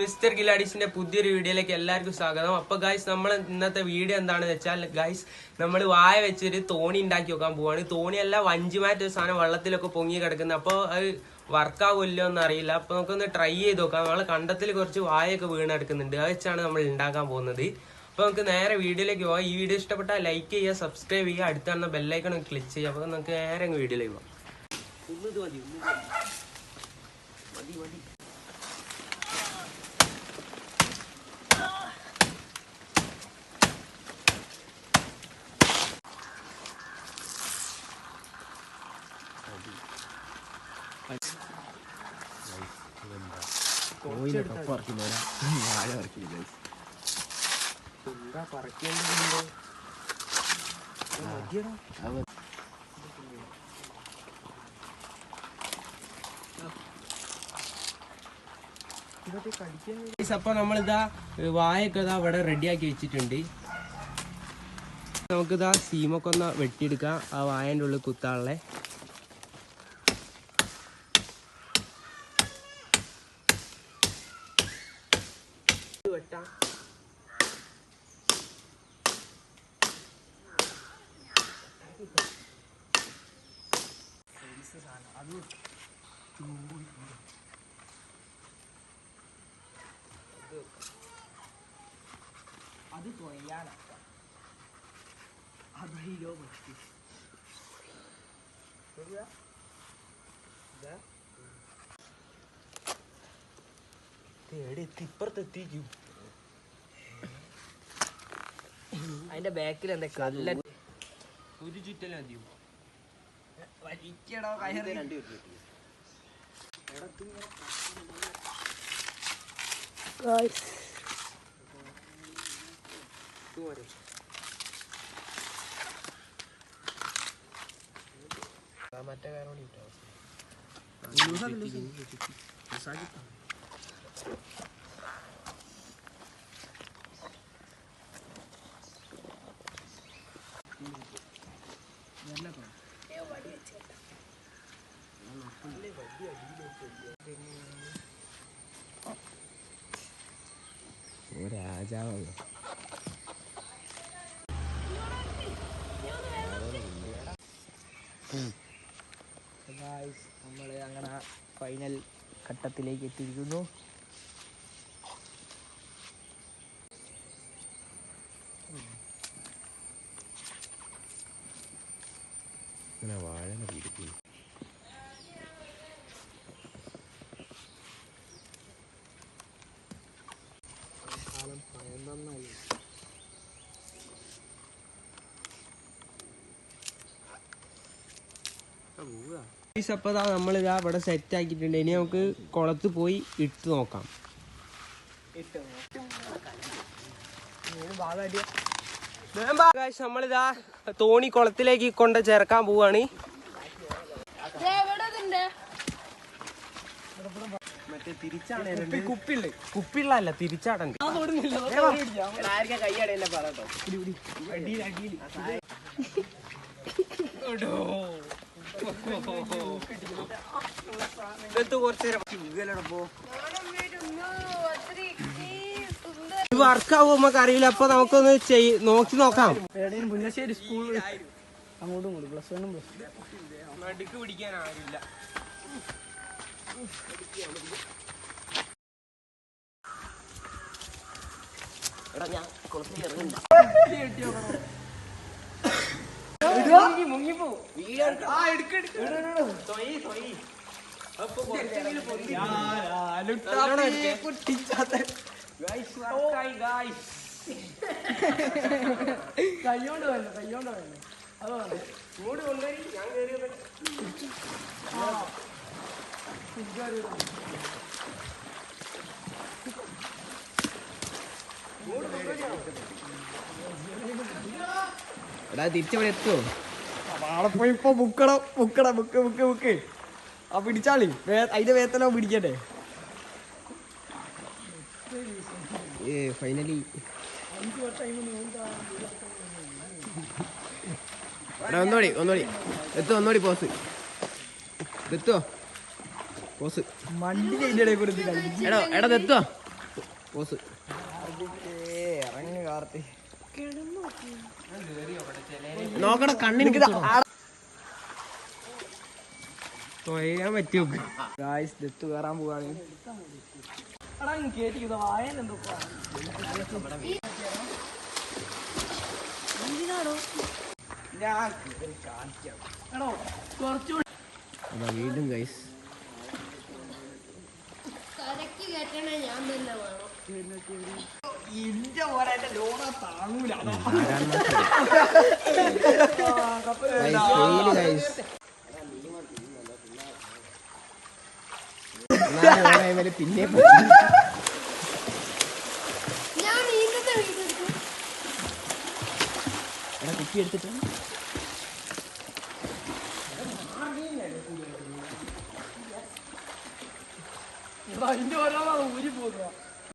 Mister ഗിലാഡീസിന്റെ പുതിയൊരു വീഡിയോയിലേക്ക് എല്ലാവർക്കും സ്വാഗതം. അപ്പൊ ഗായ്സ് നമ്മൾ ഇന്നത്തെ വീഡിയോ എന്താണെന്ന് വെച്ചാൽ ഗായ്സ് നമ്മൾ വായ വെച്ചൊരു തോണി ഉണ്ടാക്കി വെക്കാൻ പോവാണ്. തോണിയല്ല വഞ്ചിമാറ്റ ഒരു സാധനം വെള്ളത്തിലൊക്കെ പൊങ്ങി കിടക്കുന്നത് അപ്പോൾ അത് വർക്കാവുമല്ലോ എന്ന് അറിയില്ല അപ്പൊ നമുക്കൊന്ന് ട്രൈ ചെയ്ത് നോക്കാം. നമ്മൾ കണ്ടത്തിൽ കുറച്ച് വായൊക്കെ വീണെടുക്കുന്നുണ്ട് അത് വെച്ചാണ് നമ്മൾ ഉണ്ടാക്കാൻ പോകുന്നത്. അപ്പൊ നമുക്ക് നേരെ വീഡിയോയിലേക്ക് പോവാം. ഈ വീഡിയോ ഇഷ്ടപ്പെട്ടാൽ ലൈക്ക് ചെയ്യുക സബ്സ്ക്രൈബ് ചെയ്യുക. അടുത്താണ് ബെല്ലൈക്കൺ ക്ലിക്ക് ചെയ്യുക. അപ്പൊ നമുക്ക് നേരെ വീഡിയോയിലേക്ക് പോവാം. മതി മതി. ഉള്ളത് മതി മതി മതി എന്താ പറിക്കേണ്ടതുണ്ടോ? അപ്പൊ നമ്മളിതാ വായൊക്കെ ഇതാ ഇവിടെ റെഡിയാക്കി വെച്ചിട്ടുണ്ട്. നമുക്കിതാ സീമൊക്കെ ഒന്ന് വെട്ടിയെടുക്കാം. ആ വായന്റെ ഉള്ളിൽ കുത്താനുള്ള അത് തൊയ്യാനാ അതയിലോ പറ്റി ഇപ്പുറത്തെത്തിക്കും അതിന്റെ ബാക്കിൽ എന്താ കല്ല ഒരു ചുറ്റലും മതിയോ വലിക്കടോ കയറി. പോരെ മറ്റേ കാരണം കിട്ടോ രാജാവാണ് നമ്മൾ അങ്ങനെ ഫൈനൽ ഘട്ടത്തിലേക്ക് എത്തിയിരിക്കുന്നു. വാഴ പിടിക്കുന്നു അപ്പൊ നമ്മളിതാ ഇവിടെ സെറ്റ് ആക്കിയിട്ടുണ്ട്. ഇനി നമുക്ക് കുളത്ത് പോയി ഇട്ട് നോക്കാം. Guys, നമ്മളിതാ തോണി കുളത്തിലേക്ക് കൊണ്ട് ചേർക്കാൻ പോവാണ്. കുപ്പിള്ള കുപ്പിള്ളല്ല തിരിച്ചാടണ്ട്. കൈയടയല്ലേ പറട്ടോ ഇതെടുത്ത് കുറച്ച് നേരം വർക്ക് ആവും നമുക്ക് അറിയില്ല അപ്പൊ നമുക്കൊന്ന് ചെയ് നോക്കി നോക്കാം മുല്ലശ്ശേരി സ്കൂൾ അങ്ങോട്ടും ഇങ്ങോട്ടും പ്ലസ് വണ്ണും പ്ലസ് നടുക്ക് പിടിക്കാൻ ആരില്ല എടാ ഞാൻ കുറച്ച് ഇറങ്ങില്ല കയ്യോണ്ട് വേണ്ട കയ്യോണ്ട് വേണ്ട അത് വേണ്ട ഇങ്ങോട്ട് കൊണ്ടുവരി. ഞാൻ കയറിയത് എടാ തിരിച്ചവിടെ എത്തുമോ അവിടെ പോയി ഇപ്പൊ ബുക്കണം ബുക്കണം ബുക്ക് ബുക്ക് ബുക്ക് ആ പിടിച്ചാളി. അതിന്റെ വേത്തലോ പിടിക്കട്ടെ. ഏ ഫൈനലി എടാ ഒന്നോടി ഒന്നോടി. എത്തോ ഒന്നോടി പോസ് എത്തോ പോസ് മണ്ടിന്റെ അതിന്റെ ഇടയിൽ കൂടെ എടാ എടാ എത്തോ പോസ് ഇറങ്ങി കാർത്തി. നോക്കണ കണ്ണിന് തൊഴയാൻ പറ്റുമോ ഗായ്സ് ദത്ത് കയറാൻ പോവാണ്. വീണ്ടും ഗൈസ് ഞാൻ തന്നെ വേണം. പിന്നെ കുപ്പി എടുത്തിട്ട് അതിന്റെ ഓരോ ഊരി പോകുക